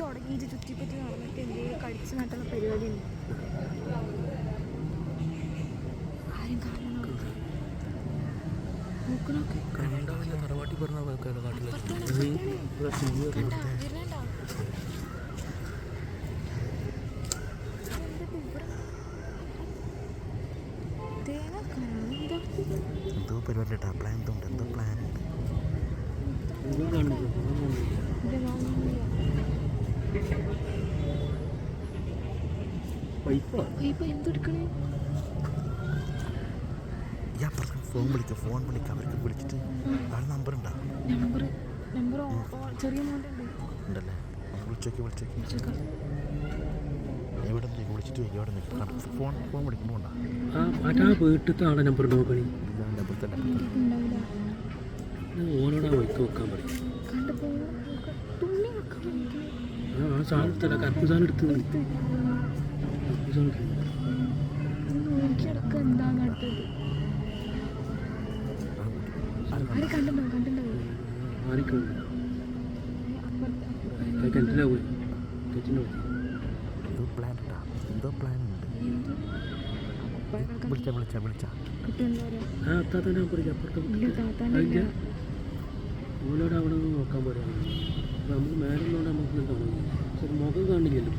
തുടങ്ങിയിട്ട് ചുറ്റിപ്പറ്റി നടന്നിട്ട് എന്തെങ്കിലും കടിച്ച് നട്ടുള്ള പരിപാടിയുണ്ട് ആരും കണ്ടാവില്ല തറവാട്ടി പറഞ്ഞ കാട്ടിൽ എന്താ പരിപാടി കേട്ടോ പ്ലാൻ ഉണ്ട് എന്തോ പ്ലാൻ ഉണ്ട് പൈപ്പാ ഇപ്പൊ എന്തെടുക്കണേ? ഈ അപ്പുറത്ത് ഫോൺ വിളിക്കുക ഫോൺ വിളിക്കുക അവർക്ക് വിളിച്ചിട്ട് ആൾ നമ്പർ ഉണ്ടോ നമ്പർ നമ്പർ ഉണ്ടല്ലേ? വിളിച്ചേക്ക് വിളിച്ചേക്ക്. എവിടെ നിന്നേക്ക് വിളിച്ചിട്ട് വയ്ക്കും എവിടെ നിന്ന് ഫോൺ ഫോൺ വിളിക്കുമ്പോൾ ഉണ്ടാ? വീട്ടിലത്തെ ആളെ നമ്പർ നോക്കണി അപ്പുറത്തല്ല ഉണ്ടാവില്ല ഓനോട് ആ വൈക്ക് വെക്കാൻ പറയും. ആ ആ സാധനം എടുത്തല്ല കറുപ്പ് സാധനം എടുത്ത് എടുത്ത് എടുത്ത് ഒന്ന് നോക്കിയടക്കം എന്താന്ന് അടുത്തത് ആരെ കണ്ടിട്ടുണ്ടോ കണ്ടിട്ടുണ്ടോ ആരിക്കും അപ്പുറത്ത് കിണറ്റിലാ പോയി കിണറ്റിന്റെ പോയി എന്തോ പ്ലാൻ ഉണ്ടാ എന്തോ പ്ലാൻ ഉണ്ട്. വിളിച്ച വിളിച്ച വിളിച്ച. ഓലോട് അവിടെ നിന്ന് നോക്കാൻ പറയാം നമ്മൾ മേലുള്ളതുകൊണ്ട് നമുക്ക് കാണാം പക്ഷെ മുഖം കാണില്ലല്ലോ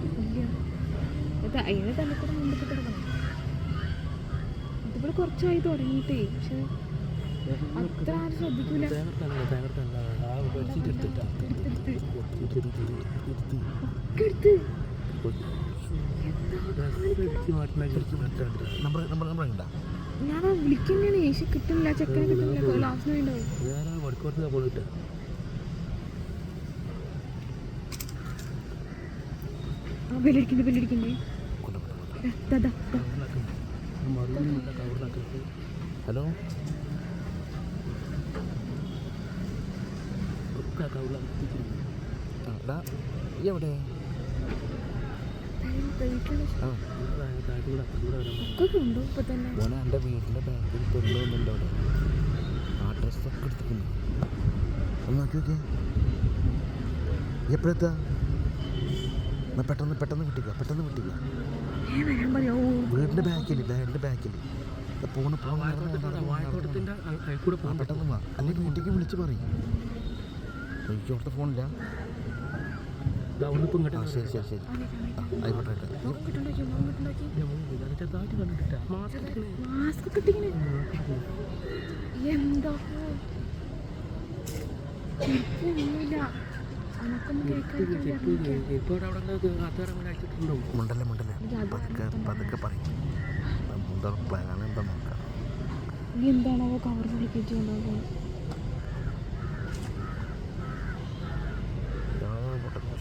ഇതിവിടെ കുറച്ചായി തുടങ്ങിയിട്ടേ. പക്ഷെ അത്ര ആരും ശ്രദ്ധിക്കൂല ഞാൻ വിളിക്കുന്നതാണ്. ഏഷ്യ കിട്ടുന്നില്ല ചെക്കനെ കിട്ടുന്നില്ല ലാസ്റ്റ് ബെല്ലടിക്കുന്നത് ബെല്ലടിക്കുന്നത് ദാ. ഹലോ? ആ എടാ ഈ എവിടെ? ഒക്കെ മോനെ എന്റെ ബാക്കിൽ പെണ്ണൊന്നുണ്ട് അവിടെ? ആ ഡ്രസ്സൊക്കെ എടുത്തിക്കുന്നു ഒന്ന് നോക്കി നോക്കിയേ. എപ്പോഴെത്താ? പെട്ടെന്ന് പെട്ടെന്ന് വിട്ടിക്ക പെട്ടെന്ന് ഓ വീടിന്റെ ബാക്കിൽ ബാഗിന്റെ ബാക്കിൽ പോണ പോണ് പെട്ടെന്ന് വാ. അല്ലെങ്കിൽ വീട്ടിലേക്ക് വിളിച്ച് പറയും. എനിക്ക് അവിടുത്തെ ഫോണില്ല ശരി ശരി ആയിക്കോട്ടെ എന്താ? മുണ്ടല്ലേ മുണ്ടല്ലേ? പതുക്കെ പതുക്കെ പറയും. എന്താ പ്ലാനാണ് എന്താ നോക്കാം. എന്താണോ കവർ വിളിപ്പിച്ചുകൊണ്ടാകും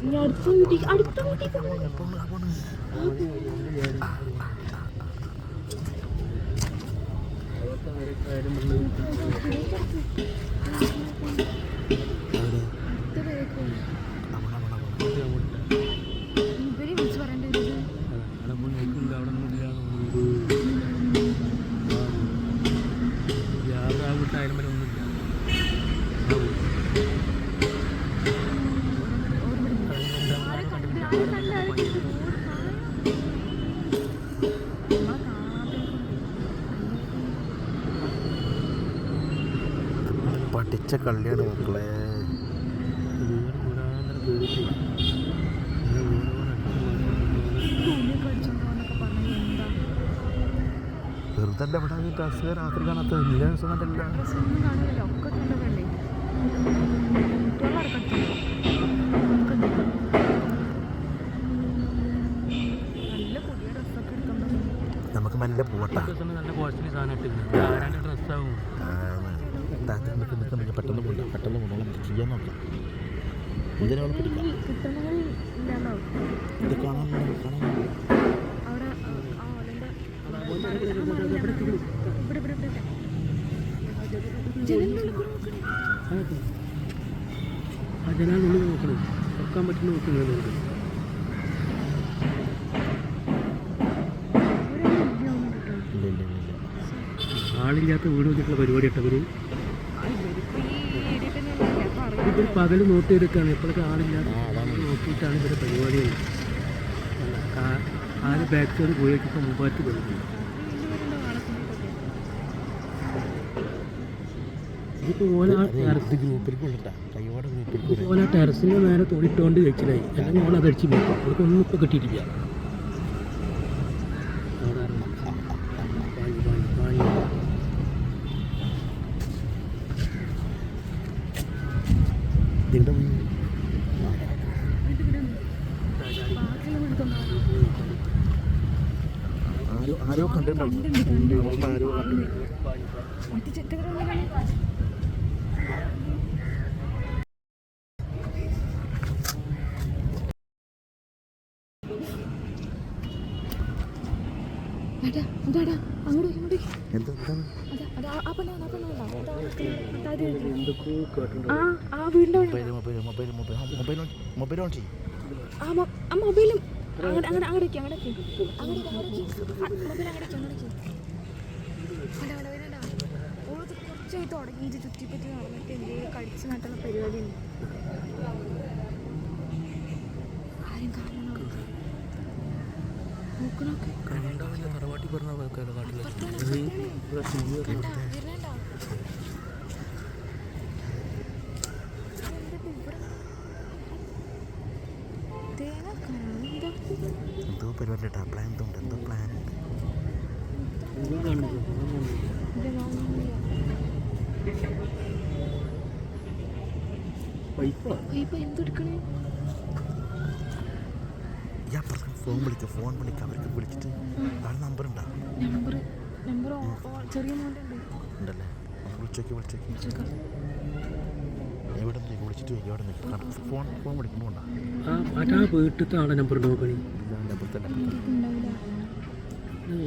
നീ അടുത്ത വീട്ടിൽ അടുത്ത വീട്ടിൽ ഇവരെ വിളിച്ച് പറയേണ്ടി വരും അവിടെ പോയി നോക്കില്ല അവിടെ ഒന്നുമില്ല. യാതൊരു ആ വീട്ടായാലും വരെ ഒന്നുമില്ല പഠിച്ച കള്ളിയാണ് മക്കളെ. വെറുതെ അല്ല ഇവിടെ ഡ്രസ്സ് രാത്രി കാണാത്ത ദിവസവും കണ്ടില്ല നമുക്ക് നല്ല പോവട്ടാ. നല്ല കോസ്റ്റ്ലി സാധനം ഇട്ടിരുന്നു ആരാന്റെ ഡ്രസ്സാവും നിൽക്ക് നിൽക്ക് നിൽക്ക്. പെട്ടെന്ന് പോകണ്ട പെട്ടെന്ന് പോകണം ചെയ്യാൻ നോക്കാം. പിടിക്കാം. ഇത് കാണാൻ ആ ജനലിനുള്ളിൽ നോക്കണേ നോക്കാൻ പറ്റുന്ന ഇല്ല ആളില്ലാത്ത വീട് വെച്ചിട്ടുള്ള പരിപാടി ഇട്ടവർ ഇവർ പകൽ നോക്കിയെടുക്കുകയാണ് എപ്പോഴൊക്കെ ആളില്ലാത്ത ആ അതാണ്. നോക്കിയിട്ടാണ് ഇവരുടെ പരിപാടികൾ ആര് ബാക്ക് സൈഡ് പോയേക്ക് മുമ്പാറ്റ് കൊടുക്കും ഇതിപ്പോൾ ഓല ടെറസിന്റെ നേരെ തോണിട്ടുകൊണ്ട് കഴിച്ചിലായി അല്ലെങ്കിൽ ഓല അതടിച്ച് പോയി അവർക്കൊന്നും ഇപ്പോൾ കിട്ടിയിട്ടില്ല അവിടെ ആരോ പാഞ്ഞ് പാഞ്ഞ് പാഞ്ഞ് ഇതിന്റെ ആരോ ആരോ കണ്ടിട്ടുണ്ടാവും ആരോ കണ്ടു മറ്റേ ചെറ്റകര അങ്ങോട്ട് അങ്ങോട്ട് എന്താ എന്താണ്? ആ വീടിന്റെ മൊബൈൽ ഓൺ ചെയ്യും ആ മൊബൈലും അങ്ങനെ അങ്ങനെ വെക്കാം മൊബൈൽ തുടങ്ങിയിട്ട് ചുറ്റിപ്പറ്റി നടന്നിട്ട് എന്തെങ്കിലും കടിച്ചു നട്ടുള്ള പരിപാടിയുണ്ട് ആരും കാണണോ നോക്കണോക്കെ. പരിപാടി കേട്ടാ പ്ലാൻ തോണ്ട് ഉണ്ട് എന്തോ പ്ലാൻ ഉണ്ട് ഫോൺ വിളിക്ക ഫോൺ വിളിക്ക അവർക്ക് വിളിച്ചിട്ട് ആ നമ്പർ ഉണ്ടോ? നമ്പർ നമ്പർ ചെറിയ മോന്റെ ഉണ്ടല്ലേ? വിളിച്ചോക്കി. വിളിച്ചേക്കാം. എവിടെ നിന്ന് വിളിച്ചിട്ട് വരും എവിടെ നിന്ന് ഫോൺ ഫോൺ വിളിക്കുന്നുണ്ടാ ആ വീട്ടിലത്തെ ആളെ നമ്പർ നോക്കണി ഇതിപ്പോ ഉണ്ടാവില്ല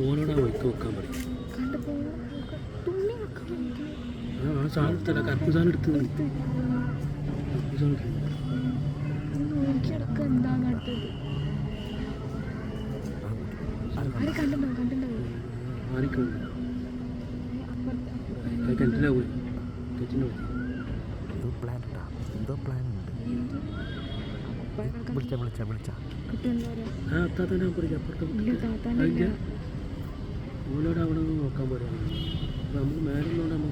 ഓനോട് ആ വൈക്ക് വെക്കാൻ പറയും. ആ സാധനത്തല്ല സാധനം എടുത്ത് കറുപ്പ് സാധനം എടുത്ത് നോക്കിയടക്കം എന്താന്ന് ആരെ കണ്ടിട്ടുണ്ടോ കണ്ടിട്ടുണ്ടോ ആരിക്കുണ്ട് അപ്പുറത്ത് കിണറ്റിലാ പോയി. കിണറ്റിന്റെ പോയി. എന്തോ പ്ലാൻ ഉണ്ടാ എന്തോ പ്ലാൻ ഉണ്ട്. വിളിച്ച വിളിച്ച വിളിച്ച. ഓനോട് അവിടെ നോക്കാൻ പോരാ നമ്മൾ മേലെ നിന്നുകൊണ്ട് നമുക്ക്